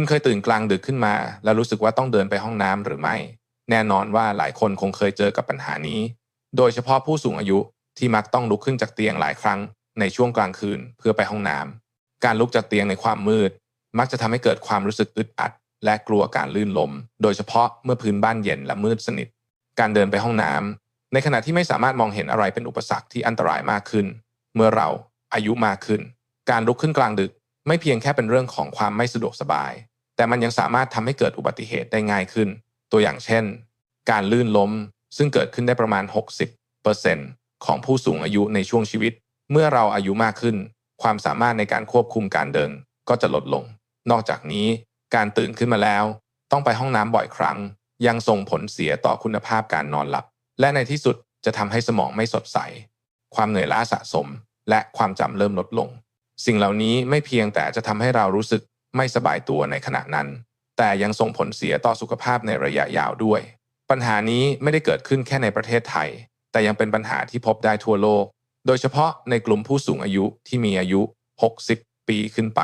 คุณเคยตื่นกลางดึกขึ้นมา แล้วรู้สึกว่าต้องเดินไปห้องน้ำหรือไม่ แน่นอนว่าหลายคนคงเคยเจอกับปัญหานี้ โดยเฉพาะผู้สูงอายุที่มักต้องลุกขึ้นจากเตียงหลายครั้งในช่วงกลางคืนเพื่อไปห้องน้ำการลุกจากเตียงในความมืด มักจะทำให้เกิดความรู้สึกอึดอัด และกลัวการลื่นล้มโดยเฉพาะเมื่อพื้นบ้านเย็นและมืดสนิท การเดินไปห้องน้ำในขณะที่ไม่สามารถมองเห็นอะไรเป็นอุปสรรคที่อันตรายมากขึ้น เมื่อเราอายุมากขึ้น การลุกขึ้นกลางดึก ไม่เพียงแค่เป็นเรื่องของความไม่สะดวกสบาย แต่มันยังสามารถทำให้เกิดอุบัติเหตุได้ง่ายขึ้น ตัวอย่างเช่น การลื่นล้ม ซึ่งเกิดขึ้นได้ประมาณ 60%ของผู้สูงอายุในช่วงชีวิต เมื่อเราอายุมากขึ้น ความสามารถในการควบคุมการเดินก็จะลดลง นอกจากนี้ การตื่นขึ้นมาแล้ว ต้องไปห้องน้ำบ่อยครั้ง ยังส่งผลเสียต่อคุณภาพการนอนหลับ และในที่สุดจะทำให้สมองไม่สดใส ความเหนื่อยล้าสะสม และความจำเริ่มลดลง สิ่งเหล่านี้ไม่เพียงแต่จะทำให้เรารู้สึก ไม่สบายตัวในขณะนั้น แต่ยังส่งผลเสียต่อสุขภาพในระยะยาวด้วย ปัญหานี้ไม่ได้เกิดขึ้นแค่ในประเทศไทย แต่ยังเป็นปัญหาที่พบได้ทั่วโลก โดยเฉพาะในกลุ่มผู้สูงอายุที่มีอายุ 60 ปีขึ้นไป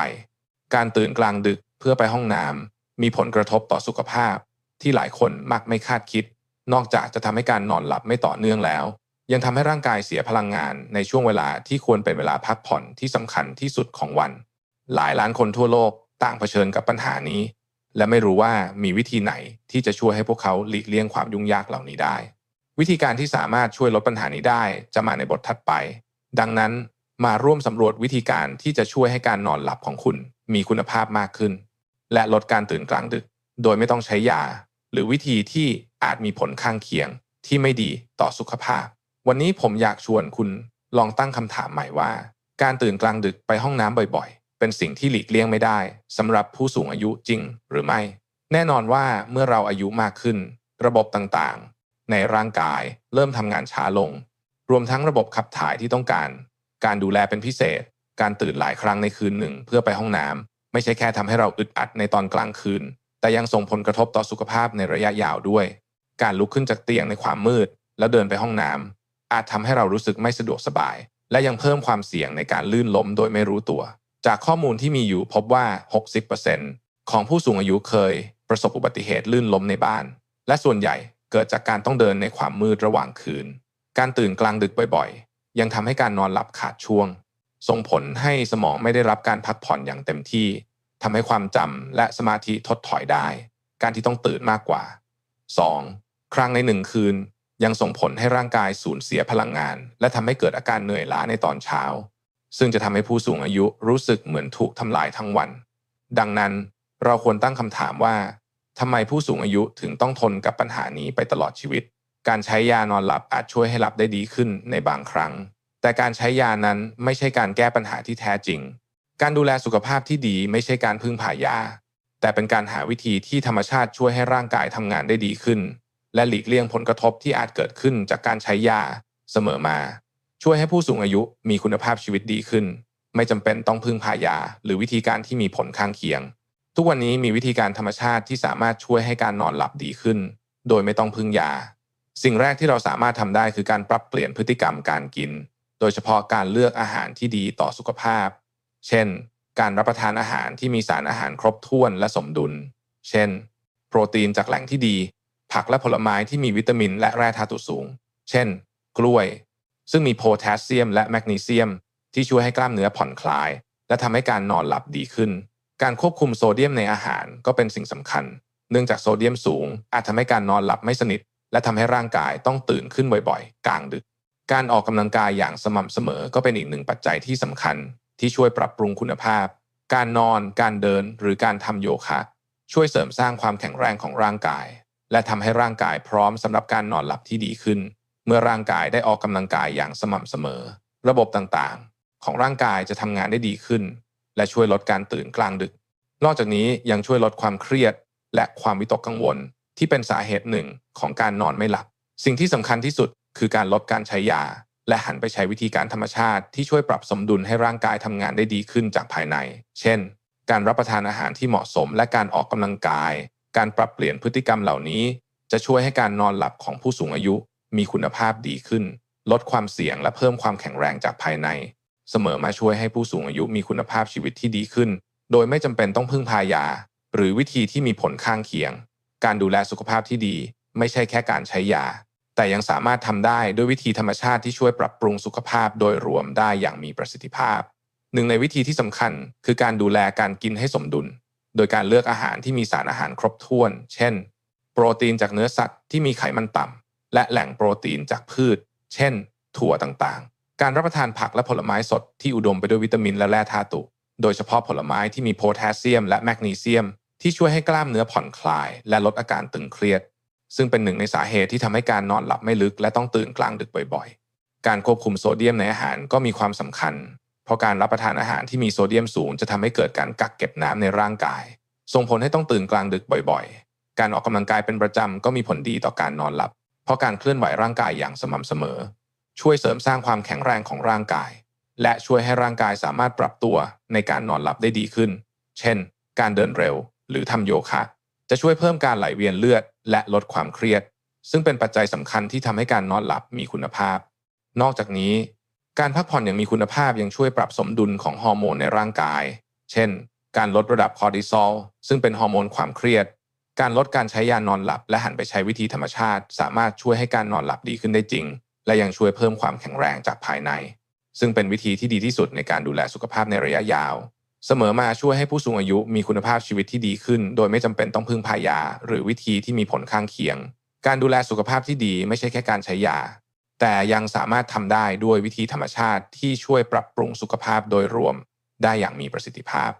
การตื่นกลางดึกเพื่อไปห้องน้ำมีผลกระทบต่อสุขภาพ ที่หลายคนมักไม่คาดคิด นอกจากจะทำให้การนอนหลับไม่ต่อเนื่องแล้ว ยังทำให้ร่างกายเสียพลังงานในช่วงเวลาที่ควรเป็นเวลาพักผ่อนที่สำคัญที่สุดของวัน หลายล้านคนทั่วโลก ต่างเผชิญกับปัญหานี้ และไม่รู้ว่ามีวิธีไหนที่จะช่วยให้พวกเขาหลีกเลี่ยงความยุ่งยากเหล่านี้ได้ วิธีการที่สามารถช่วยลดปัญหานี้ได้จะมาในบทถัดไป ดังนั้นมาร่วมสำรวจวิธีการที่จะช่วยให้การนอนหลับของคุณ มีคุณภาพมากขึ้น และลดการตื่นกลางดึก โดยไม่ต้องใช้ยา หรือวิธีที่อาจมีผลข้างเคียงที่ไม่ดีต่อสุขภาพ วันนี้ผมอยากชวนคุณลองตั้งคำถามใหม่ว่า การตื่นกลางดึกไปห้องน้ำบ่อย เป็นสิ่งที่หลีกเลี่ยงไม่ได้สำหรับผู้สูงอายุจริงหรือไม่ แน่นอนว่าเมื่อเราอายุมากขึ้น ระบบต่างๆ ในร่างกายเริ่มทำงานช้าลง รวมทั้งระบบขับถ่ายที่ต้องการ การดูแลเป็นพิเศษ การตื่นหลายครั้งในคืนหนึ่งเพื่อไปห้องน้ำไม่ใช่แค่ทำให้เราอึดอัดในตอนกลางคืน แต่ยังส่งผลกระทบต่อสุขภาพในระยะยาวด้วย การลุกขึ้นจากเตียงในความมืด แล้วเดินไปห้องน้ำอาจทำให้เรารู้สึกไม่สะดวกสบาย และยังเพิ่มความเสี่ยงในการลื่นล้มโดยไม่รู้ตัว จากข้อมูลที่มีอยู่พบว่า 60%ของผู้สูงอายุเคย ประสบอุบัติเหตุลื่นล้มในบ้าน และส่วนใหญ่เกิดจากการต้องเดินในความมืดระหว่างคืน การตื่นกลางดึกบ่อยๆ ยังทำให้การนอนหลับขาดช่วง ส่งผลให้สมองไม่ได้รับการพักผ่อนอย่างเต็มที่ทำให้ความจำและสมาธิถดถอยได้ การที่ต้องตื่นมากกว่า 2. ครั้งในหนึ่งคืน ยังส่งผลให้ร่างกายสูญเสียพลังงาน และทำให้เกิดอาการเหนื่อยล้าในตอนเช้า ซึ่งจะทำให้ผู้สูงอายุรู้สึกเหมือนถูกทำลายทั้งวัน ดังนั้นเราควรตั้งคำถามว่าทำไมผู้สูงอายุถึงต้องทนกับปัญหานี้ไปตลอดชีวิต การใช้ยานอนหลับอาจช่วยให้หลับได้ดีขึ้นในบางครั้ง แต่การใช้ยานั้นไม่ใช่การแก้ปัญหาที่แท้จริง การดูแลสุขภาพที่ดีไม่ใช่การพึ่งพายา แต่เป็นการหาวิธีที่ธรรมชาติช่วยให้ร่างกายทำงานได้ดีขึ้น และหลีกเลี่ยงผลกระทบที่อาจเกิดขึ้นจากการใช้ยาเสมอมา ช่วยให้ผู้สูงอายุมีคุณภาพชีวิตดีขึ้น ไม่จำเป็นต้องพึ่งพายา หรือวิธีการที่มีผลข้างเคียง ทุกวันนี้มีวิธีการธรรมชาติที่สามารถช่วยให้การนอนหลับดีขึ้น โดยไม่ต้องพึ่งยา สิ่งแรกที่เราสามารถทำได้คือการปรับเปลี่ยนพฤติกรรมการกิน โดยเฉพาะการเลือกอาหารที่ดีต่อสุขภาพ เช่น การรับประทานอาหารที่มีสารอาหารครบถ้วนและสมดุล เช่น โปรตีนจากแหล่งที่ดี ผักและผลไม้ที่มีวิตามิน และแร่ธาตุสูง เช่น กล้วย ซึ่งมีโพแทสเซียมและแมกนีเซียม ที่ช่วยให้กล้ามเนื้อผ่อนคลาย และทำให้การนอนหลับดีขึ้น การควบคุมโซเดียมในอาหารก็เป็นสิ่งสำคัญ เนื่องจากโซเดียมสูง อาจทำให้การนอนหลับไม่สนิท และทำให้ร่างกายต้องตื่นขึ้นบ่อยๆ กลางดึก การออกกำลังกายอย่างสม่ำเสมอก็เป็นอีกหนึ่งปัจจัยที่สำคัญ ที่ช่วยปรับปรุงคุณภาพ การนอน การเดิน หรือการทำโยคะช่วยเสริมสร้างความแข็งแรงของร่างกาย และทำให้ร่างกายพร้อมสำหรับการนอนหลับที่ดีขึ้น เมื่อร่างกายได้ออกกำลังกายอย่างสม่ำเสมอ ระบบต่างๆ ของร่างกายจะทำงานได้ดีขึ้น และช่วยลดการตื่นกลางดึก นอกจากนี้ยังช่วยลดความเครียด และความวิตกกังวล ที่เป็นสาเหตุหนึ่งของการนอนไม่หลับ สิ่งที่สำคัญที่สุดคือการลดการใช้ยา และหันไปใช้วิธีการธรรมชาติที่ช่วยปรับสมดุลให้ร่างกายทำงานได้ดีขึ้นจากภายใน เช่น การรับประทานอาหารที่เหมาะสม และการออกกำลังกาย การปรับเปลี่ยนพฤติกรรมเหล่านี้ จะช่วยให้การนอนหลับของผู้สูงอายุ มีคุณภาพดีขึ้น ลดความเสี่ยงและเพิ่มความแข็งแรงจากภายใน เสมอมาช่วยให้ผู้สูงอายุมีคุณภาพชีวิตที่ดีขึ้น โดยไม่จำเป็นต้องพึ่งพายา หรือวิธีที่มีผลข้างเคียง การดูแลสุขภาพที่ดี ไม่ใช่แค่การใช้ยา แต่ยังสามารถทำได้ด้วยวิธีธรรมชาติที่ช่วยปรับปรุงสุขภาพโดยรวมได้อย่างมีประสิทธิภาพ หนึ่งในวิธีที่สำคัญ คือการดูแลการกินให้สมดุล โดยการเลือกอาหารที่มีสารอาหารครบถ้วน เช่น โปรตีนจากเนื้อสัตว์ที่มีไขมันต่ำ และแหล่งโปรตีนจากพืช เช่น ถั่วต่างๆ การรับประทานผักและผลไม้สดที่อุดมไปด้วยวิตามินและแร่ธาตุ โดยเฉพาะผลไม้ที่มีโพแทสเซียม และแมกนีเซียม ที่ช่วยให้กล้ามเนื้อผ่อนคลาย และลดอาการตึงเครียด ซึ่งเป็นหนึ่งในสาเหตุที่ทำให้การนอนหลับไม่ลึก และต้องตื่นกลางดึกบ่อยๆ การควบคุมโซเดียมในอาหารก็มีความสำคัญ เพราะการรับประทานอาหารที่มีโซเดียมสูง จะทำให้เกิดการกักเก็บน้ำในร่างกาย ส่งผลให้ต้องตื่นกลางดึกบ่อยๆ การออกกำลังกายเป็นประจำก็มีผลดีต่อการนอนหลับ เพราะการเคลื่อนไหวร่างกายอย่างสม่ำเสมอ ช่วยเสริมสร้างความแข็งแรงของร่างกาย และช่วยให้ร่างกายสามารถปรับตัวในการนอนหลับได้ดีขึ้น เช่น การเดินเร็ว หรือทำโยคะ จะช่วยเพิ่มการไหลเวียนเลือด และลดความเครียด ซึ่งเป็นปัจจัยสำคัญที่ทำให้การนอนหลับมีคุณภาพ นอกจากนี้ การพักผ่อนอย่างมีคุณภาพยังช่วยปรับสมดุลของฮอร์โมนในร่างกาย เช่น การลดระดับคอร์ติซอลซึ่งเป็นฮอร์โมนความเครียด การลดการใช้ยานอนหลับ และหันไปใช้วิธีธรรมชาติ สามารถช่วยให้การนอนหลับดีขึ้นได้จริง และยังช่วยเพิ่มความแข็งแรงจากภายใน ซึ่งเป็นวิธีที่ดีที่สุดในการดูแลสุขภาพในระยะยาว เสมอมาช่วยให้ผู้สูงอายุมีคุณภาพชีวิตที่ดีขึ้น โดยไม่จำเป็นต้องพึ่งพายา หรือวิธีที่มีผลข้างเคียง การดูแลสุขภาพที่ดีไม่ใช่แค่การใช้ยา แต่ยังสามารถทำได้ด้วยวิธีธรรมชาติที่ช่วยปรับปรุงสุขภาพโดยรวม ได้อย่างมีประสิทธิภาพ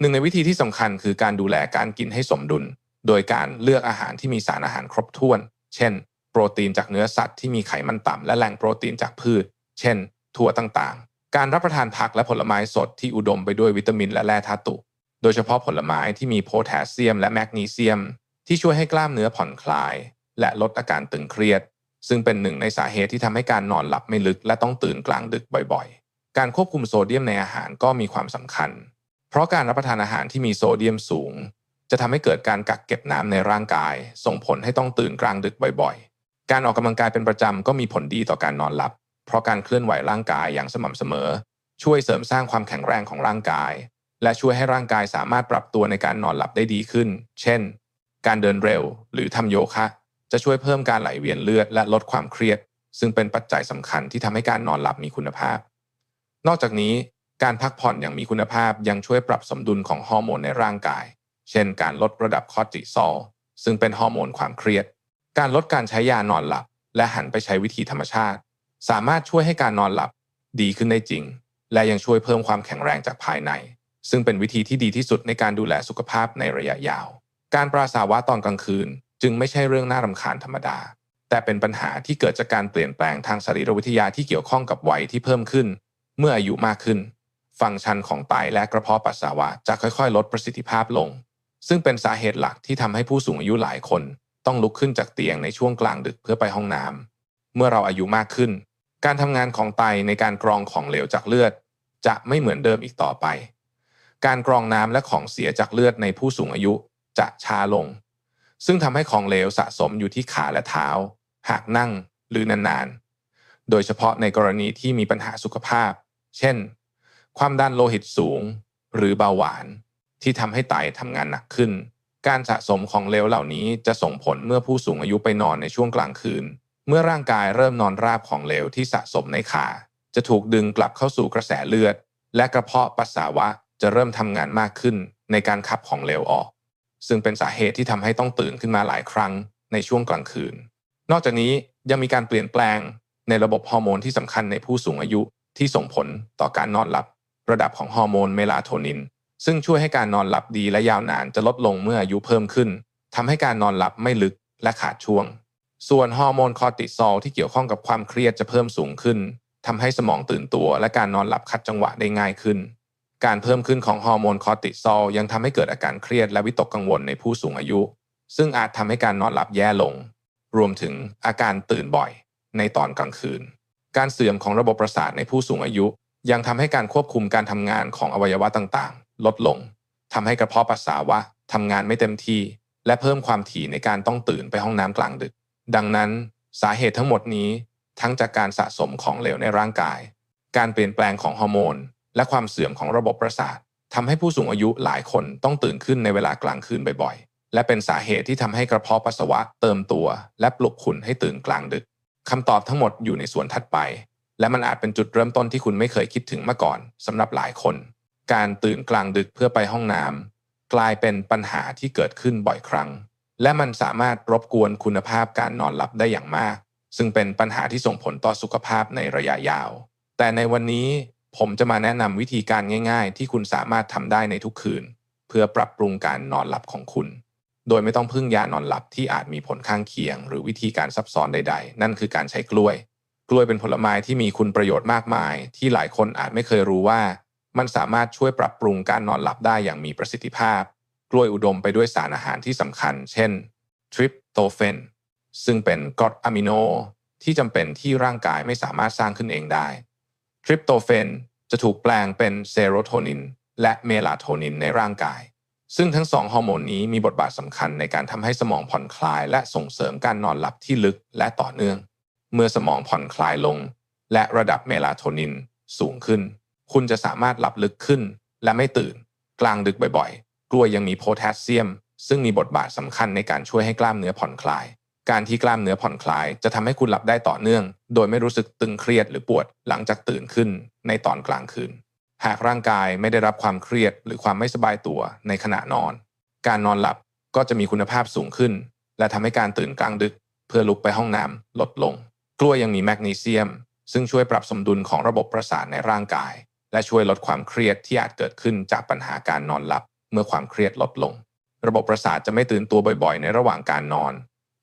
หนึ่งในวิธีที่สำคัญคือการดูแลการกินให้สมดุล โดยการเลือกอาหารที่มีสารอาหารครบถ้วน เช่น โปรตีนจากเนื้อสัตว์ที่มีไขมันต่ำและแหล่งโปรตีนจากพืช เช่น ถั่วต่างๆ การรับประทานผักและผลไม้สดที่อุดมไปด้วยวิตามินและแร่ธาตุ โดยเฉพาะผลไม้ที่มีโพแทสเซียมและแมกนีเซียม ที่ช่วยให้กล้ามเนื้อผ่อนคลาย และลดอาการตึงเครียด ซึ่งเป็นหนึ่งในสาเหตุที่ทำให้การนอนหลับไม่ลึก และต้องตื่นกลางดึกบ่อยๆ การควบคุมโซเดียมในอาหารก็มีความสำคัญ เพราะการรับประทานอาหารที่มีโซเดียมสูง จะทำให้เกิดการกักเก็บน้ำในร่างกาย ส่งผลให้ต้องตื่นกลางดึกบ่อยๆ การออกกำลังกายเป็นประจำก็มีผลดีต่อการนอนหลับ เพราะการเคลื่อนไหวร่างกายอย่างสม่ำเสมอ ช่วยเสริมสร้างความแข็งแรงของร่างกาย และช่วยให้ร่างกายสามารถปรับตัวในการนอนหลับได้ดีขึ้น เช่น การเดินเร็ว หรือทำโยคะ จะช่วยเพิ่มการไหลเวียนเลือดและลดความเครียด ซึ่งเป็นปัจจัยสำคัญที่ทำให้การนอนหลับมีคุณภาพ นอกจากนี้การพักผ่อนอย่างมีคุณภาพยังช่วยปรับสมดุลของฮอร์โมนในร่างกาย เช่นการลดระดับคอร์ติซอลซึ่งเป็นฮอร์โมนความเครียด การลดการใช้ยานอนหลับ และหันไปใช้วิธีธรรมชาติ สามารถช่วยให้การนอนหลับดีขึ้นได้จริง และยังช่วยเพิ่มความแข็งแรงจากภายใน ซึ่งเป็นวิธีที่ดีที่สุดในการดูแลสุขภาพในระยะยาว การปราสาวะตอนกลางคืน จึงไม่ใช่เรื่องน่ารำคาญธรรมดา แต่เป็นปัญหาที่เกิดจากการเปลี่ยนแปลงทางสรีรวิทยาที่เกี่ยวข้องกับวัยที่เพิ่มขึ้น เมื่ออายุมากขึ้น ฟังก์ชันของไตและกระเพาะปัสสาวะจะค่อยๆ ลดประสิทธิภาพลง ซึ่งเป็นสาเหตุหลักที่ทำให้ผู้สูงอายุหลายคน ต้องลุกขึ้นจากเตียงในช่วงกลางดึกเพื่อไปห้องน้ำเมื่อเราอายุมากขึ้น การทำงานของไตในการกรองของเหลวจากเลือด จะไม่เหมือนเดิมอีกต่อไป การกรองน้ำและของเสียจากเลือดในผู้สูงอายุจะช้าลง ซึ่งทำให้ของเหลวสะสมอยู่ที่ขาและเท้า หากนั่งหรือนานๆ โดยเฉพาะในกรณีที่มีปัญหาสุขภาพ เช่น ความดันโลหิตสูง หรือเบาหวาน ที่ทำให้ไตทำงานหนักขึ้น การสะสมของเลวเหล่านี้จะส่งผลเมื่อผู้สูงอายุไปนอนในช่วงกลางคืน เมื่อร่างกายเริ่มนอนราบของเลวที่สะสมในขา จะถูกดึงกลับเข้าสู่กระแสเลือด และกระเพาะปัสสาวะจะเริ่มทำงานมากขึ้นในการขับของเลวออก ซึ่งเป็นสาเหตุที่ทำให้ต้องตื่นขึ้นมาหลายครั้งในช่วงกลางคืน นอกจากนี้ยังมีการเปลี่ยนแปลงในระบบฮอร์โมนที่สำคัญในผู้สูงอายุที่ส่งผลต่อการนอนหลับ ระดับของฮอร์โมนเมลาโทนิน ซึ่งช่วยให้การนอนหลับดีและยาวนานจะลดลงเมื่ออายุเพิ่มขึ้นทำให้การนอนหลับไม่ลึกและขาดช่วง ส่วนฮอร์โมนคอร์ติซอลที่เกี่ยวข้องกับความเครียดจะเพิ่มสูงขึ้นทำให้สมองตื่นตัว และการนอนหลับขัดจังหวะได้ง่ายขึ้น การเพิ่มขึ้นของฮอร์โมนคอร์ติซอลยังทำให้เกิดอาการเครียดและวิตกกังวลในผู้สูงอายุ ซึ่งอาจทำให้การนอนหลับแย่ลง รวมถึงอาการตื่นบ่อย ในตอนกลางคืน การเสื่อมของระบบประสาทในผู้สูงอายุ ยังทำให้การควบคุมการทำงานของอวัยวะต่าง ลดลงทำให้กระเพาะปัสสาวะทำงานไม่เต็มที่ และเพิ่มความถี่ในการต้องตื่นไปห้องน้ำกลางดึก ดังนั้นสาเหตุทั้งหมดนี้ทั้งจากการสะสมของเหลวในร่างกาย การเปลี่ยนแปลงของฮอร์โมน และความเสื่อมของระบบประสาททำให้ผู้สูงอายุหลายคนต้องตื่นขึ้นในเวลากลางคืนบ่อยๆ และเป็นสาเหตุที่ทำให้กระเพาะปัสสาวะเติมตัว และปลุกคุณให้ตื่นกลางดึกคำตอบทั้งหมดอยู่ในส่วนถัดไป และมันอาจเป็นจุดเริ่มต้นที่คุณไม่เคยคิดถึงมาก่อนสำหรับหลายคน การตื่นกลางดึกเพื่อไปห้องน้ำกลายเป็นปัญหาที่เกิดขึ้นบ่อยครั้ง และมันสามารถรบกวนคุณภาพการนอนหลับได้อย่างมาก ซึ่งเป็นปัญหาที่ส่งผลต่อสุขภาพในระยะยาว แต่ในวันนี้ผมจะมาแนะนำวิธีการง่าย ๆ ที่คุณสามารถทำได้ในทุกคืน เพื่อปรับปรุงการนอนหลับของคุณ โดยไม่ต้องพึ่งยานอนหลับที่อาจมีผลข้างเคียง หรือวิธีการซับซ้อนใด ๆ นั่นคือการใช้กล้วย กล้วยเป็นผลไม้ที่มีคุณประโยชน์มากมาย ที่หลายคนอาจไม่เคยรู้ว่า มันสามารถช่วยปรับปรุงการนอนหลับได้อย่างมีประสิทธิภาพ กล้วยอุดมไปด้วยสารอาหารที่สำคัญ เช่นทริปโตเฟนซึ่งเป็นกรดอะมิโนที่จำเป็นที่ร่างกายไม่สามารถสร้างขึ้นเองได้ ทริปโตเฟนจะถูกแปลงเป็นเซโรโทนิน และเมลาโทนินในร่างกาย ซึ่งทั้งสองฮอร์โมนนี้มีบทบาทสำคัญในการทำให้สมองผ่อนคลาย และส่งเสริมการนอนหลับที่ลึกและต่อเนื่อง เมื่อสมองผ่อนคลายลง และระดับเมลาโทนินสูงขึ้น คุณจะสามารถหลับลึกขึ้น และไม่ตื่น กลางดึกบ่อยๆ กล้วยยังมีโพแทสเซียม ซึ่งมีบทบาทสำคัญในการช่วยให้กล้ามเนื้อผ่อนคลาย การที่กล้ามเนื้อผ่อนคลาย จะทำให้คุณหลับได้ต่อเนื่อง โดยไม่รู้สึกตึงเครียดหรือปวดหลังจากตื่นขึ้นในตอนกลางคืน หากร่างกายไม่ได้รับความเครียดหรือความไม่สบายตัวในขณะนอน การนอนหลับก็จะมีคุณภาพสูงขึ้น และทำให้การตื่นกลางดึก เพื่อลุกไปห้องน้ำลดลง กล้วยยังมีแมกนีเซียม ซึ่งช่วยปรับสมดุลของระบบประสาทในร่างกาย และช่วยลดความเครียดที่อาจเกิดขึ้นจากปัญหาการนอนหลับ เมื่อความเครียดลดลง ระบบประสาทจะไม่ตื่นตัวบ่อยๆ ในระหว่างการนอน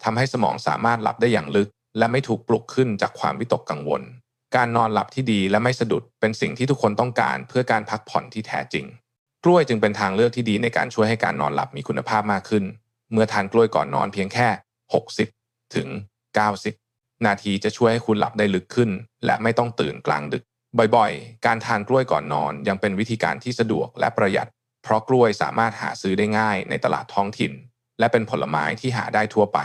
ทำให้สมองสามารถหลับได้อย่างลึก และไม่ถูกปลุกขึ้นจากความวิตกกังวล การนอนหลับที่ดีและไม่สะดุดเป็นสิ่งที่ทุกคนต้องการเพื่อการพักผ่อนที่แท้จริง กล้วยจึงเป็นทางเลือกที่ดีในการช่วยให้การนอนหลับมีคุณภาพมากขึ้น เมื่อทานกล้วยก่อนนอนเพียงแค่ 60 ถึง 90 นาทีจะช่วยให้คุณหลับได้ลึกขึ้น และไม่ต้องตื่นกลางดึก บ่อยๆ การทานกล้วยก่อนนอนยังเป็นวิธีการที่สะดวกและประหยัด เพราะกล้วยสามารถหาซื้อได้ง่ายในตลาดท้องถิ่น และเป็นผลไม้ที่หาได้ทั่วไป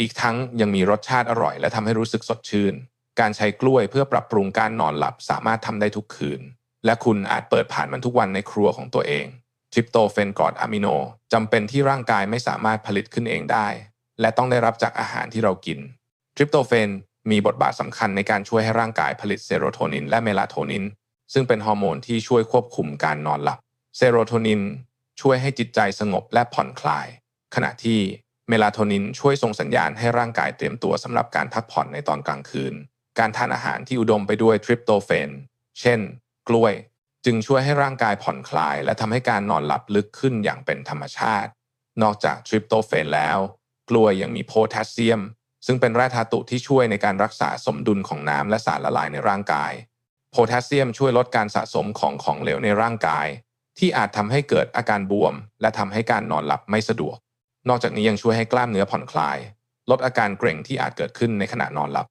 อีกทั้งยังมีรสชาติอร่อย และทำให้รู้สึกสดชื่น การใช้กล้วยเพื่อปรับปรุงการนอนหลับสามารถทำได้ทุกคืน และคุณอาจเปิดผ่านมันทุกวันในครัวของตัวเองทริปโตเฟนกรดอะมิโนจำเป็นที่ร่างกายไม่สามารถผลิตขึ้นเองได้ และต้องได้รับจากอาหารที่เรากินทริปโตเฟน มีบทบาทสำคัญในการช่วยให้ร่างกายผลิตเซโรโทนินและเมลาโทนิน ซึ่งเป็นฮอร์โมนที่ช่วยควบคุมการนอนหลับ เซโรโทนินช่วยให้จิตใจสงบและผ่อนคลาย ขณะที่เมลาโทนินช่วยส่งสัญญาณให้ร่างกายเตรียมตัวสำหรับการพักผ่อนในตอนกลางคืน การทานอาหารที่อุดมไปด้วยทริปโตเฟน เช่น กล้วย จึงช่วยให้ร่างกายผ่อนคลาย และทำให้การนอนหลับลึกขึ้นอย่างเป็นธรรมชาติ นอกจากทริปโตเฟนแล้ว กล้วยยังมีโพแทสเซียม ซึ่งเป็นแร่ธาตุที่ช่วยในการรักษาสมดุลของน้ำและสารละลายในร่างกาย โพแทสเซียมช่วยลดการสะสมของของเหลวในร่างกาย ที่อาจทำให้เกิดอาการบวม และทำให้การนอนหลับไม่สะดวก นอกจากนี้ยังช่วยให้กล้ามเนื้อผ่อนคลาย ลดอาการเกร็งที่อาจเกิดขึ้นในขณะนอนหลับ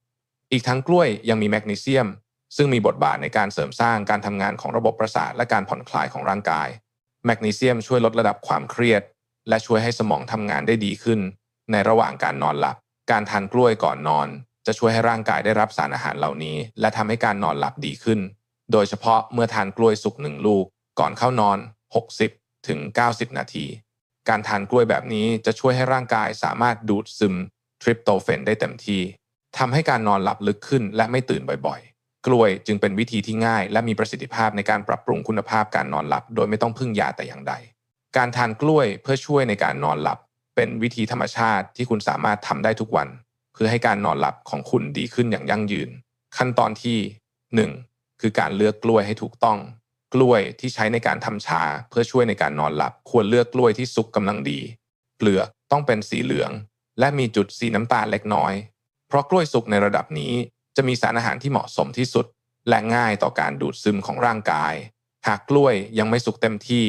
อีกทั้งกล้วยยังมีแมกนีเซียม ซึ่งมีบทบาทในการเสริมสร้างการทำงานของระบบประสาทและการผ่อนคลายของร่างกาย แมกนีเซียมช่วยลดระดับความเครียด และช่วยให้สมองทำงานได้ดีขึ้น ในระหว่างการนอนหลับ การทานกล้วยก่อนนอน จะช่วยให้ร่างกายได้รับสารอาหารเหล่านี้ และทำให้การนอนหลับดีขึ้น โดยเฉพาะเมื่อทานกล้วยสุกหนึ่งลูก ก่อนเข้านอน 60ถึง90 นาที การทานกล้วยแบบนี้จะช่วยให้ร่างกายสามารถดูดซึมทริปโตเฟนได้เต็มที่ทำให้การนอนหลับลึกขึ้นและไม่ตื่นบ่อยๆ กล้วยจึงเป็นวิธีที่ง่าย และมีประสิทธิภาพในการปรับปรุงคุณภาพการนอนหลับ โดยไม่ต้องพึ่งยาแต่อย่างใด การทานกล้วยเพื่อช่วยในการนอนหลับ เป็นวิธีธรรมชาติที่คุณสามารถทำได้ทุกวัน เพื่อให้การนอนหลับของคุณดีขึ้นอย่างยั่งยืน ขั้นตอนที่ 1. คือการเลือกกล้วยให้ถูกต้อง กล้วยที่ใช้ในการทำชาเพื่อช่วยในการนอนหลับ ควรเลือกกล้วยที่สุกกำลังดี เปลือกต้องเป็นสีเหลือง และมีจุดสีน้ำตาลเล็กน้อย เพราะกล้วยสุกในระดับนี้จะมีสารอาหารที่เหมาะสมที่สุด และง่ายต่อการดูดซึมของร่างกาย หากกล้วยยังไม่สุกเต็มที่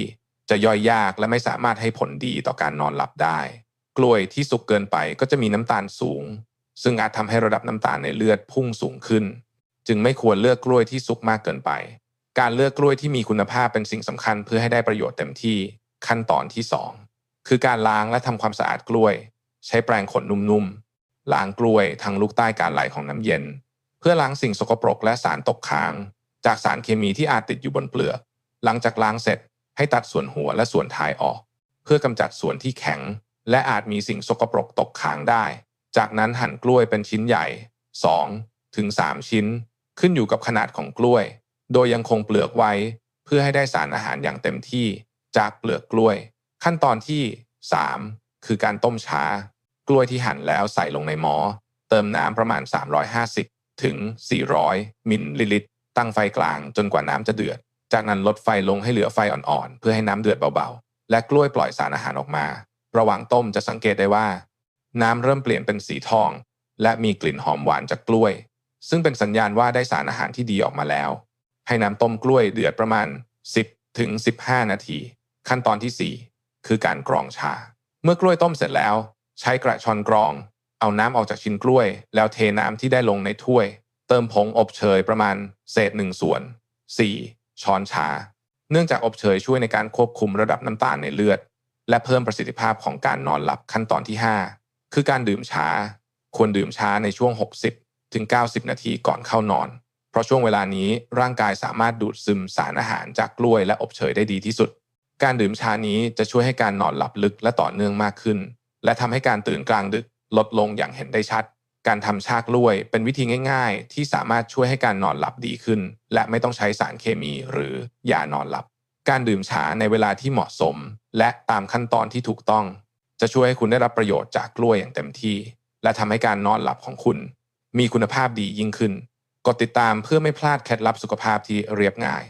จะย่อยยากและไม่สามารถให้ผลดีต่อการนอนหลับได้ กล้วยที่สุกเกินไปก็จะมีน้ำตาลสูง ซึ่งอาจทำให้ระดับน้ำตาลในเลือดพุ่งสูงขึ้น จึงไม่ควรเลือกกล้วยที่สุกมากเกินไป การเลือกกล้วยที่มีคุณภาพเป็นสิ่งสำคัญเพื่อให้ได้ประโยชน์เต็มที่ขั้นตอนที่ 2 คือการล้างและทำความสะอาดกล้วย ใช้แปรงขนนุ่มๆล้างกล้วยทางลูกใต้การไหลของน้ำเย็น เพื่อล้างสิ่งสกปรกและสารตกค้าง จากสารเคมีที่อาจติดอยู่บนเปลือกหลังจากล้างเสร็จ ให้ตัดส่วนหัวและส่วนท้ายออก เพื่อกำจัดส่วนที่แข็ง และอาจมีสิ่งสกปรกตกค้างได้ จากนั้นหั่นกล้วยเป็นชิ้นใหญ่ 2 ถึง 3 ชิ้น ขึ้นอยู่กับขนาดของกล้วย โดยยังคงเปลือกไว้ เพื่อให้ได้สารอาหารอย่างเต็มที่ จากเปลือกกล้วย ขั้นตอนที่ 3 คือการต้มช้า กล้วยที่หั่นแล้วใส่ลงในหม้อเติมน้ำประมาณ 350 ถึง 400 มิลลิลิตร ตั้งไฟกลางจนกว่าน้ำจะเดือด จากนั้นลดไฟลงให้เหลือไฟอ่อนๆ เพื่อให้น้ำเดือดเบาๆ และกล้วยปล่อยสารอาหารออกมา ระหว่างต้มจะสังเกตได้ว่า น้ำเริ่มเปลี่ยนเป็นสีทอง และมีกลิ่นหอมหวานจากกล้วย ซึ่งเป็นสัญญาณว่าได้สารอาหารที่ดีออกมาแล้ว ให้น้ำต้มกล้วยเดือดประมาณ 10ถึง15 นาที ขั้นตอนที่ 4 คือการกรองชา เมื่อกล้วยต้มเสร็จแล้ว ใช้กระชอนกรอง เอาน้ำออกจากชิ้นกล้วย แล้วเทน้ำที่ได้ลงในถ้วย เติมผงอบเชยประมาณ เศษหนึ่งส่วน 4. ช้อนชา เนื่องจากอบเชยช่วยในการควบคุมระดับน้ำตาลในเลือด และเพิ่มประสิทธิภาพของการนอนหลับขั้นตอนที่ 5 คือการดื่มชา ควรดื่มชาในช่วง 60ถึง90 นาทีก่อนเข้านอน เพราะช่วงเวลานี้ร่างกายสามารถดูดซึมสารอาหารจากกล้วยและอบเชยได้ดีที่สุด การดื่มชานี้จะช่วยให้การนอนหลับลึกและต่อเนื่องมากขึ้น และทำให้การตื่นกลางดึกลดลงอย่างเห็นได้ชัด การทำชากล้วย เป็นวิธีง่ายๆ ที่สามารถช่วยให้การนอนหลับดีขึ้น และไม่ต้องใช้สารเคมีหรือยานอนหลับ การดื่มชาในเวลาที่เหมาะสม และตามขั้นตอนที่ถูกต้อง จะช่วยให้คุณได้รับประโยชน์จากกล้วยอย่างเต็มที่ และทำให้การนอนหลับของคุณ มีคุณภาพดียิ่งขึ้น กดติดตามเพื่อไม่พลาดเคล็ดลับสุขภาพที่เรียบง่าย